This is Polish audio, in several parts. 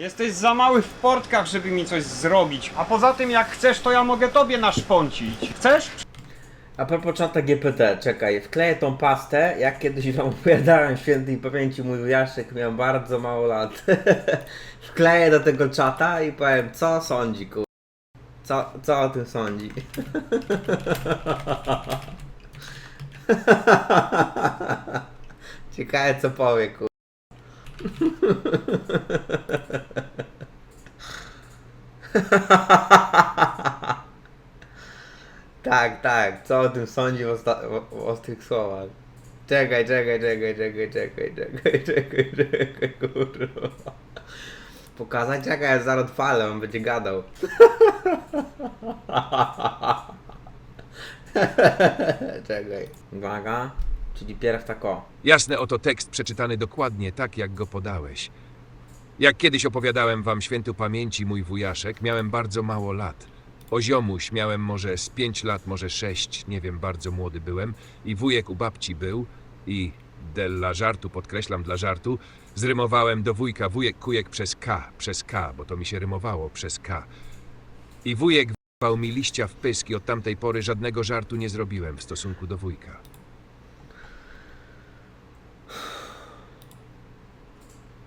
Jesteś za mały w portkach, żeby mi coś zrobić. A poza tym, jak chcesz, to ja mogę tobie naszpącić. Chcesz? A propos czata GPT, czekaj, wkleję tą pastę, jak kiedyś wam opowiadałem świętej pamięci mój Jaszek, miał bardzo mało lat. wkleję do tego czata i powiem, co sądzi, kur... Co, co o tym sądzi? Ciekawe co powie, kur... Tak, tak, co o tym sądzi osta- w, w ostrych słowach. Czekaj, czekaj, czekaj, czekaj, czekaj, czekaj, czekaj, czekaj, kurwa. Pokazać? Czekaj, ja zaraz odpalę, on będzie gadał. czekaj. Uwaga, czyli pierw tak o. Jasne oto tekst przeczytany dokładnie tak, jak go podałeś. Jak kiedyś opowiadałem wam świętu pamięci mój wujaszek, miałem bardzo mało lat. O ziomuś miałem może z pięć lat, może sześć, nie wiem, bardzo młody byłem. I wujek u babci był i dla żartu, podkreślam dla żartu, zrymowałem do wujka wujek kujek przez K, przez K, bo to mi się rymowało przez K. I wujek wypał mi liścia w pysk i od tamtej pory żadnego żartu nie zrobiłem w stosunku do wujka.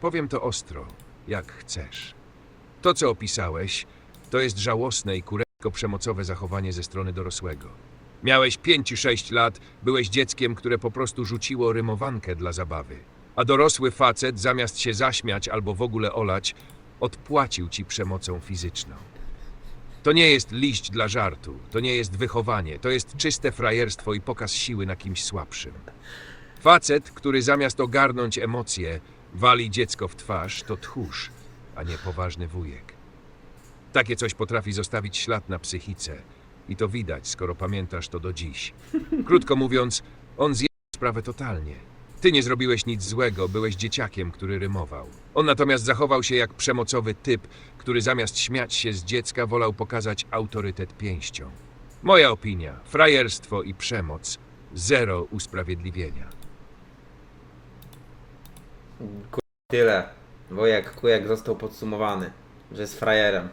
Powiem to ostro, jak chcesz. To, co opisałeś, to jest żałosne i kurewko przemocowe zachowanie ze strony dorosłego. Miałeś 5-6 lat, byłeś dzieckiem, które po prostu rzuciło rymowankę dla zabawy. A dorosły facet, zamiast się zaśmiać albo w ogóle olać, odpłacił ci przemocą fizyczną. To nie jest liść dla żartu, to nie jest wychowanie, to jest czyste frajerstwo i pokaz siły na kimś słabszym. Facet, który zamiast ogarnąć emocje, wali dziecko w twarz, to tchórz, a nie poważny wujek. Takie coś potrafi zostawić ślad na psychice. I to widać, skoro pamiętasz to do dziś. Krótko mówiąc, on zje sprawę totalnie. Ty nie zrobiłeś nic złego, byłeś dzieciakiem, który rymował. On natomiast zachował się jak przemocowy typ, który zamiast śmiać się z dziecka wolał pokazać autorytet pięścią. Moja opinia, frajerstwo i przemoc, zero usprawiedliwienia. Tyle. Wojek Kujek został podsumowany, że jest frajerem.